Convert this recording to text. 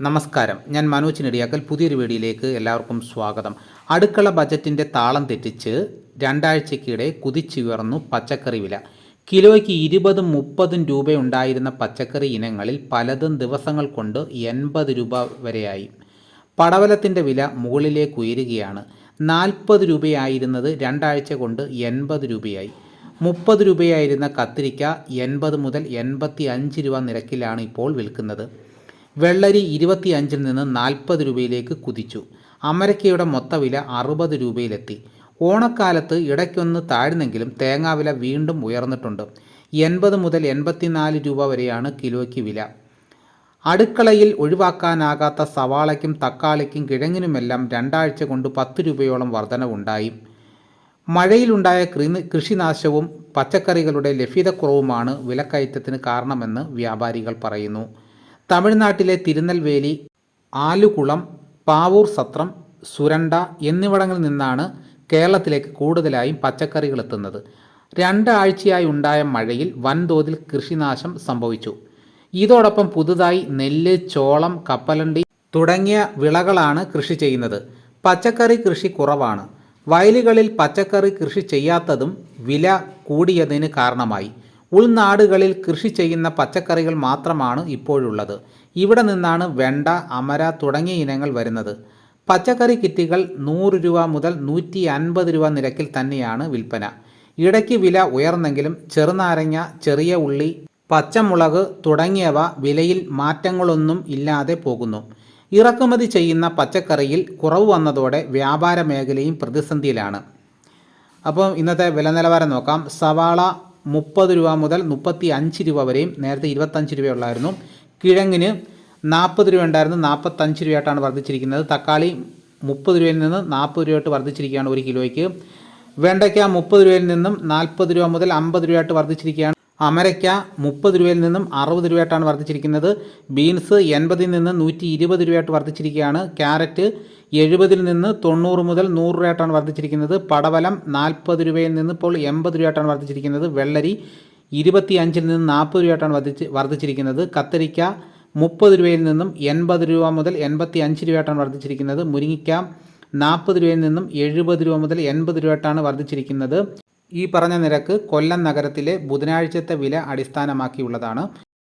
നമസ്കാരം. ഞാൻ മനോജ് നെടിയാക്കൽ. പുതിയൊരു വീഡിയോയിലേക്ക് എല്ലാവർക്കും സ്വാഗതം. അടുക്കള ബജറ്റിന്റെ താളം തെറ്റിച്ച് രണ്ടാഴ്ചക്കിടെ കുതിച്ചുയർന്നു പച്ചക്കറി വില. കിലോയ്ക്ക് ഇരുപതും മുപ്പതും രൂപയുണ്ടായിരുന്ന പച്ചക്കറി ഇനങ്ങളിൽ പലതും ദിവസങ്ങൾ കൊണ്ട് എൺപത് രൂപ വരെയായി. പടവലത്തിന്റെ വില മുകളിലേക്ക് ഉയരുകയാണ്. നാൽപ്പത് രൂപയായിരുന്നത് രണ്ടാഴ്ച കൊണ്ട് എൺപത് രൂപയായി. മുപ്പത് രൂപയായിരുന്ന കത്തിരിക്ക എൺപത് മുതൽ എൺപത്തി അഞ്ച് രൂപ നിരക്കിലാണ് ഇപ്പോൾ വിൽക്കുന്നത്. വെള്ളരി ഇരുപത്തിയഞ്ചിൽ നിന്ന് നാൽപ്പത് രൂപയിലേക്ക് കുതിച്ചു. അമരക്കയുടെ മൊത്തവില അറുപത് രൂപയിലെത്തി. ഓണക്കാലത്ത് ഇടയ്ക്കൊന്ന് താഴ്ന്നെങ്കിലും തേങ്ങാവില വീണ്ടും ഉയർന്നിട്ടുണ്ട്. എൺപത് മുതൽ എൺപത്തിനാല് രൂപ വരെയാണ് കിലോയ്ക്ക് വില. അടുക്കളയിൽ ഒഴിവാക്കാനാകാത്ത സവാളയ്ക്കും തക്കാളിക്കും കിഴങ്ങിനുമെല്ലാം രണ്ടാഴ്ച കൊണ്ട് പത്ത് രൂപയോളം വർധനവുണ്ടായി. മഴയിലുണ്ടായ കൃഷിനാശവും പച്ചക്കറികളുടെ ലഭ്യതക്കുറവുമാണ് വിലക്കയറ്റത്തിന് കാരണമെന്ന് വ്യാപാരികൾ പറയുന്നു. തമിഴ്നാട്ടിലെ തിരുനെൽവേലി ആലുകുളം പാവൂർ സത്രം സുരണ്ട എന്നിവിടങ്ങളിൽ നിന്നാണ് കേരളത്തിലേക്ക് കൂടുതലായും പച്ചക്കറികൾ എത്തുന്നത്. രണ്ടാഴ്ചയായി ഉണ്ടായ മഴയിൽ വൻതോതിൽ കൃഷിനാശം സംഭവിച്ചു. ഇതോടൊപ്പം പുതുതായി നെല്ല് ചോളം കപ്പലണ്ടി തുടങ്ങിയ വിളകളാണ് കൃഷി ചെയ്യുന്നത്. പച്ചക്കറി കൃഷി കുറവാണ്. വയലുകളിൽ പച്ചക്കറി കൃഷി ചെയ്യാത്തതും വില കൂടിയതിന് കാരണമായി. ഉൾനാടുകളിൽ കൃഷി ചെയ്യുന്ന പച്ചക്കറികൾ മാത്രമാണ് ഇപ്പോഴുള്ളത്. ഇവിടെ നിന്നാണ് വെണ്ട അമര തുടങ്ങിയ ഇനങ്ങൾ വരുന്നത്. പച്ചക്കറി കിറ്റുകൾ നൂറ് രൂപ മുതൽ നൂറ്റി അൻപത് രൂപ നിരക്കിൽ തന്നെയാണ് വിൽപ്പന. ഇടയ്ക്ക് വില ഉയർന്നെങ്കിലും ചെറുനാരങ്ങ ചെറിയ ഉള്ളി പച്ചമുളക് തുടങ്ങിയവ വിലയിൽ മാറ്റങ്ങളൊന്നും ഇല്ലാതെ പോകുന്നു. ഇറക്കുമതി ചെയ്യുന്ന പച്ചക്കറിയിൽ കുറവ് വന്നതോടെ വ്യാപാര മേഖലയും പ്രതിസന്ധിയിലാണ്. അപ്പോൾ ഇന്നത്തെ വില നിലവാരം നോക്കാം. സവാള മുപ്പത് രൂപ മുതൽ മുപ്പത്തി അഞ്ച് രൂപ വരെയും നേരത്തെ ഇരുപത്തഞ്ച് രൂപയുള്ളായിരുന്നു. കിഴങ്ങിന് നാൽപ്പത് രൂപ ഉണ്ടായിരുന്നു. നാൽപ്പത്തഞ്ച് രൂപയായിട്ടാണ് വർദ്ധിച്ചിരിക്കുന്നത്. തക്കാളി മുപ്പത് രൂപയിൽ നിന്ന് നാൽപ്പത് രൂപയായിട്ട് വർദ്ധിച്ചിരിക്കുകയാണ് ഒരു കിലോയ്ക്ക്. വെണ്ടയ്ക്ക മുപ്പത് രൂപയിൽ നിന്നും നാൽപ്പത് രൂപ മുതൽ അമ്പത് രൂപയായിട്ട് വർദ്ധിച്ചിരിക്കുകയാണ്. അമരയ്ക്ക മുപ്പത് രൂപയിൽ നിന്നും അറുപത് രൂപയായിട്ടാണ് വർദ്ധിച്ചിരിക്കുന്നത്. ബീൻസ് എൺപതിൽ നിന്ന് നൂറ്റി ഇരുപത് രൂപയായിട്ട് വർദ്ധിച്ചിരിക്കുകയാണ്. ക്യാരറ്റ് എഴുപതിൽ നിന്ന് തൊണ്ണൂറ് മുതൽ നൂറ് രൂപയായിട്ടാണ് വർദ്ധിച്ചിരിക്കുന്നത്. പടവലം നാൽപ്പത് രൂപയിൽ നിന്ന് ഇപ്പോൾ എൺപത് രൂപയായിട്ടാണ് വർദ്ധിച്ചിരിക്കുന്നത്. വെള്ളരി ഇരുപത്തി അഞ്ചിൽ നിന്ന് നാൽപ്പത് രൂപയായിട്ടാണ് വർദ്ധിച്ച് വർദ്ധിച്ചിരിക്കുന്നത്. കത്തിരിക്ക മുപ്പത് രൂപയിൽ നിന്നും എൺപത് രൂപ മുതൽ എൺപത്തി അഞ്ച് രൂപയായിട്ടാണ് വർദ്ധിച്ചിരിക്കുന്നത്. മുരിങ്ങിക്ക നാൽപ്പത് രൂപയിൽ നിന്നും എഴുപത് രൂപ മുതൽ എൺപത് രൂപയായിട്ടാണ് വർദ്ധിച്ചിരിക്കുന്നത്. ഈ പറഞ്ഞ നിരക്ക് കൊല്ലം നഗരത്തിലെ ബുധനാഴ്ചത്തെ വില അടിസ്ഥാനമാക്കിയുള്ളതാണ്.